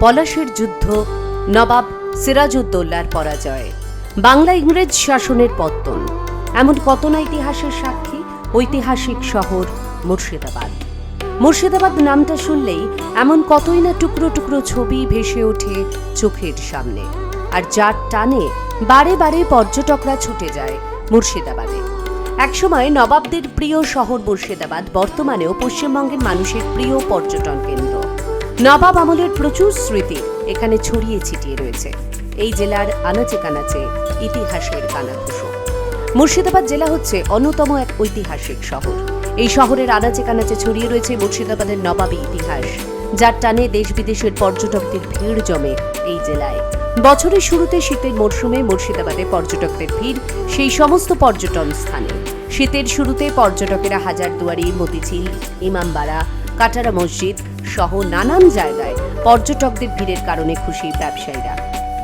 পলাশের যুদ্ধ, নবাব সিরাজউদ্দৌলার পরাজয়। বাংলা ইংরেজ শাসনের পত্তন। এমন কত না ইতিহাসের সাক্ষী, ঐতিহাসিক শহর মুর্শিদাবাদ। মুর্শিদাবাদ নামটা শুনলেই এমন কতই না টুকরো টুকরো ছবি ভেসে ওঠে চোখের সামনে। আর যার টানে বারে বারে পর্যটকরা ছুটে যায় মুর্শিদাবাদে। একসময় নবাবদের প্রিয় শহর মুর্শিদাবাদ, বর্তমানেও পশ্চিমবঙ্গের মানুষের প্রিয় পর্যটন কেন্দ্র। নবাব আমলের প্রচুর স্মৃতি এখানে ছড়িয়ে ছিটিয়ে রয়েছে। এই জেলার আনাচে কানাচে ইতিহাসের কানাঘুষো মুর্শিদাবাদ জেলা হচ্ছে অন্যতম এক ঐতিহাসিক শহর। এই শহরের আনাচে কানাচে ছড়িয়ে রয়েছে মুর্শিদাবাদের নবাবী ইতিহাস, যার টানে দেশ বিদেশের পর্যটকদের ভিড় জমে এই জেলায়। বছরের শুরুতে শীতের মরশুমে মুর্শিদাবাদে পর্যটকদের ভিড় সেই সমস্ত পর্যটন স্থানে। শীতের শুরুতে পর্যটকেরা হাজারদুয়ারি, মতিঝিল, ইমামবাড়া কাটারা মসজিদ সহ নানান জায়গায় পর্যটকদের ভিড়ের কারণে খুশি ব্যবসায়ীরা।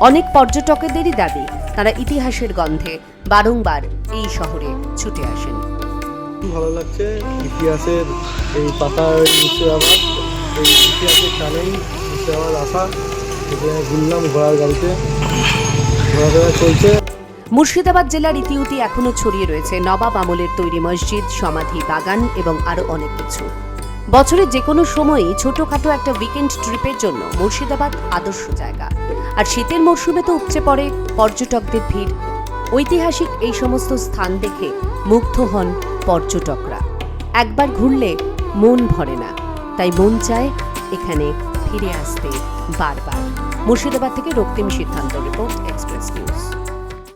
অনেক পর্যটকদেরই দাবি তারা ইতিহাসের গন্ধে বারংবার এই শহরে ছুটে আসেন। ভালো লাগছে ইতিহাসের এই পাতার নিচে আমার এই ইতিহাসের টানেই আসা। এখানে ঘুরলাম ঘোড়ার গাড়িতে। ঘোরাফেরা চলছে। মুর্শিদাবাদ জেলার ইতিউতি এখনও ছড়িয়ে রয়েছে। নবাব আমলের তৈরি মসজিদ সমাধি বাগান এবং আরও অনেক কিছু। বছরের যে কোনো সময়ই ছোটখাটো একটা উইকেন্ড ট্রিপের জন্য মুর্শিদাবাদ আদর্শ জায়গা। আর শীতের মরশুমে তো উপচে পড়ে পর্যটকদের ভিড়। ঐতিহাসিক এই সমস্ত স্থান দেখে মুগ্ধ হন পর্যটকরা। একবার ঘুরলে মন ভরে না, তাই মন চায় এখানে ফিরে আসতে বারবার। মুর্শিদাবাদ থেকে রক্তিম সিদ্ধান্ত, রিপোর্ট